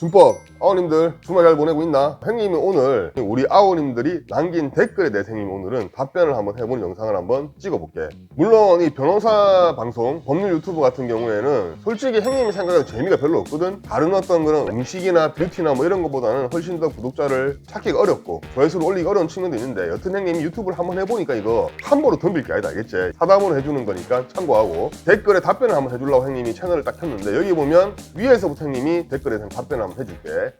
준법 아우님들 주말 잘 보내고 있나? 형님이 오늘 우리 아우님들이 남긴 댓글에 대해서 형님 오늘은 답변을 한번 해보는 영상을 한번 찍어볼게 물론 이 변호사 방송 법률 유튜브 같은 경우에는 솔직히 형님이 생각해도 재미가 별로 없거든 다른 어떤 그런 음식이나 뷰티나 뭐 이런 것보다는 훨씬 더 구독자를 찾기가 어렵고 조회수를 올리기 어려운 측면도 있는데 여튼 형님이 유튜브를 한번 해보니까 이거 함부로 덤빌 게 아니다 알겠지? 사담으로 해주는 거니까 참고하고 댓글에 답변을 한번 해주려고 형님이 채널을 딱 켰는데 여기 보면 위에서부터 형님이 댓글에 대한 답변을 해줄게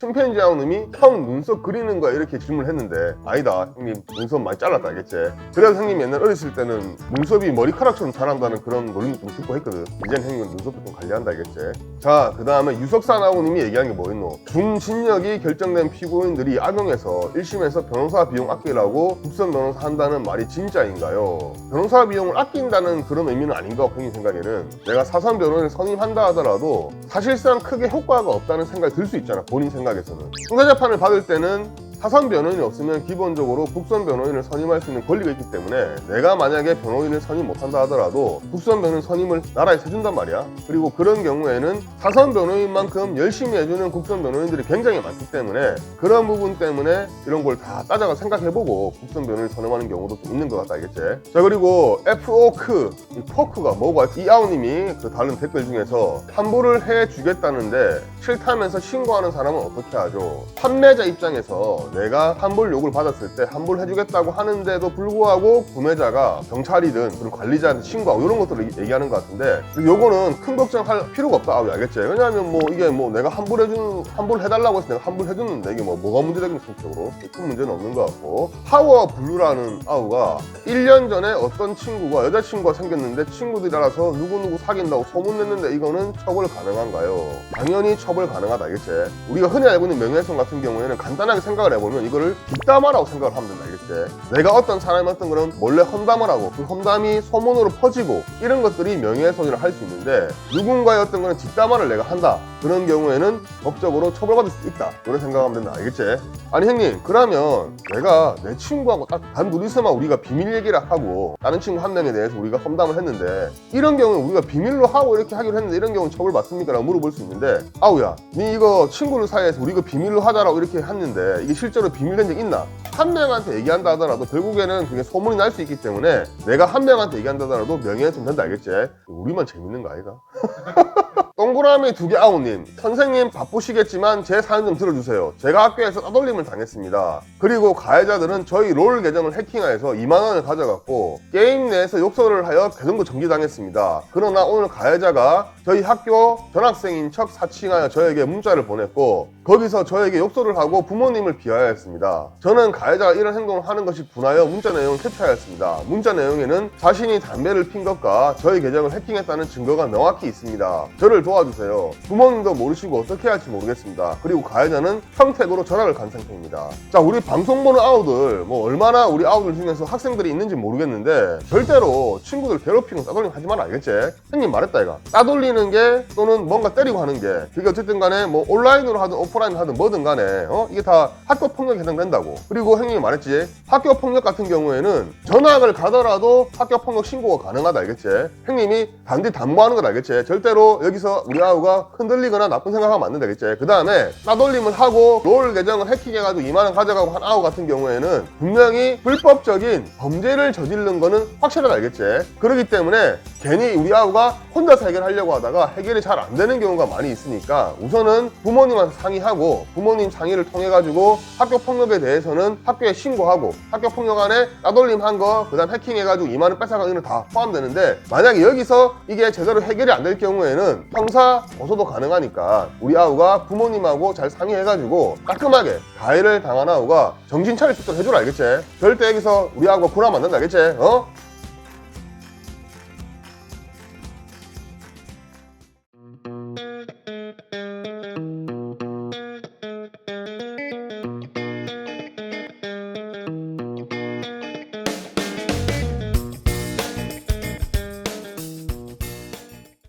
침팬지 아우님이 형 눈썹 그리는 거야. 이렇게 질문을 했는데. 아니다. 형님 눈썹 많이 잘랐다. 알겠지? 그래서 형님 옛날 어렸을 때는 눈썹이 머리카락처럼 자란다는 그런 논리도 좀 듣고 했거든. 이젠 형님은 눈썹도 좀 관리한다. 알겠지? 자그 다음에 유석산 아우님이 얘기한 게 뭐였노? 중진역이 결정된 피고인들이 악용해서 1심에서 변호사 비용 아끼라고 국선 변호사 한다는 말이 진짜인가요? 변호사 비용을 아낀다는 그런 의미는 아닌 것 같고 형님 생각에는. 내가 사선 변호인을 선임한다 하더라도 사실상 크게 효과가 없다는 생각이 들 수 있잖아. 본인 생각 에서는. 형사재판을 받을 때는 사선 변호인이 없으면 기본적으로 국선 변호인을 선임할 수 있는 권리가 있기 때문에 내가 만약에 변호인을 선임 못한다 하더라도 국선 변호인 선임을 나라에서 해준단 말이야. 그리고 그런 경우에는 사선 변호인만큼 열심히 해주는 국선 변호인들이 굉장히 많기 때문에 그런 부분 때문에 이런 걸 다 따져가 생각해보고 국선 변호인을 선임하는 경우도 좀 있는 것 같다 알겠지? 자 그리고 FO크 이 포크가 뭐고 이 아우님이 그 다른 댓글 중에서 환불을 해주겠다는데 싫다면서 신고하는 사람은 어떻게 하죠? 판매자 입장에서 내가 환불 요구를 받았을 때 환불해주겠다고 하는데도 불구하고 구매자가 경찰이든 그런 관리자한테 신고하고 이런 것들을 얘기하는 것 같은데 요거는 큰 걱정할 필요가 없다. 아, 알겠지? 왜냐하면 뭐 이게 뭐 내가 환불해주는 환불해달라고 해서 내가 환불해줬는데 이게 뭐 뭐가 문제되긴 실적으로 큰 문제는 없는 것 같고 파워 블루라는 아우가 1년 전에 어떤 친구가 여자친구가 생겼는데 친구들이 알아서 누구누구 사귄다고 소문냈는데 이거는 처벌 가능한가요? 당연히 처벌 가능하다 알겠지? 우리가 흔히 알고 있는 명예훼손 같은 경우에는 간단하게 생각을 해보면 이거를 뒷담화라고 생각을 하면 된다 알겠지? 내가 어떤 사람이 어떤 거는 몰래 험담을 하고 그 험담이 소문으로 퍼지고 이런 것들이 명예훼손이라 할 수 있는데 누군가의 어떤 거는 뒷담화를 내가 한다 그런 경우에는 법적으로 처벌받을 수 있다 그런 생각하면 된다 알겠지? 아니 형님 그러면 내가 내 친구하고 딱 단둘이서만 우리가 비밀 얘기를 하고 다른 친구 한 명에 대해서 우리가 험담을 했는데 이런 경우는 우리가 비밀로 하고 이렇게 하기로 했는데 이런 경우는 처벌 받습니까? 라고 물어볼 수 있는데 아우야 니 이거 친구들 사이에서 우리 이거 비밀로 하자라고 이렇게 했는데 이게 실제로 비밀된 적 있나? 한 명한테 얘기한다 하더라도 결국에는 그게 소문이 날 수 있기 때문에 내가 한 명한테 얘기한다 하더라도 명예훼손 된다 알겠지? 우리만 재밌는 거 아이가? 동그라미 두 개 아우님. 선생님 바쁘시겠지만 제 사연 좀 들어주세요. 제가 학교에서 따돌림을 당했습니다. 그리고 가해자들은 저희 롤 계정을 해킹하여서 2만원을 가져갔고 게임 내에서 욕설을 하여 계정도 정지당했습니다. 그러나 오늘 가해자가 저희 학교 전학생인 척 사칭하여 저에게 문자를 보냈고 거기서 저에게 욕설을 하고 부모님을 비하하였습니다. 저는 가해자가 이런 행동을 하는 것이 분하여 문자 내용을 캡처하였습니다. 문자 내용에는 자신이 담배를 핀 것과 저희 계정을 해킹했다는 증거가 명확히 있습니다. 저를 도와 주세요. 부모님도 모르시고 어떻게 할지 모르겠습니다. 그리고 가해자는 평택으로 전학을 간 상태입니다. 자, 우리 방송 보는 아우들, 뭐 얼마나 우리 아우들 중에서 학생들이 있는지 모르겠는데 절대로 친구들 괴롭히고 따돌림 하지 마라 알겠지? 형님 말했다 이가 따돌리는 게 또는 뭔가 때리고 하는 게 그게 어쨌든 간에 뭐 온라인으로 하든 오프라인으로 하든 뭐든 간에 어? 이게 다 학교 폭력에 해당된다고. 그리고 형님이 말했지 학교 폭력 같은 경우에는 전학을 가더라도 학교 폭력 신고가 가능하다 알겠지? 형님이 단디 담보하는 걸 알겠지? 절대로 여기서 우리 아우가 흔들리거나 나쁜 생각하면 안 된다 겠지. 그 다음에 따돌림을 하고 롤 계정을 해킹해가지고 2만원 가져가고 한 아우 같은 경우에는 분명히 불법적인 범죄를 저지른 거는 확실하게 알겠지. 그렇기 때문에 괜히 우리 아우가 혼자서 해결하려고 하다가 해결이 잘 안 되는 경우가 많이 있으니까 우선은 부모님한테 상의하고 부모님 상의를 통해 가지고 학교 폭력에 대해서는 학교에 신고하고 학교 폭력 안에 따돌림 한 거 그다음 해킹해 가지고 2만 원 뺏어가는 거는 다 포함되는데 만약에 여기서 이게 제대로 해결이 안 될 경우에는 형사 고소도 가능하니까 우리 아우가 부모님하고 잘 상의해 가지고 깔끔하게 가해를 당한 아우가 정신 차릴 수 있도록 해주라 알겠지? 절대 여기서 우리 아우가 안 된다 알겠지? 어?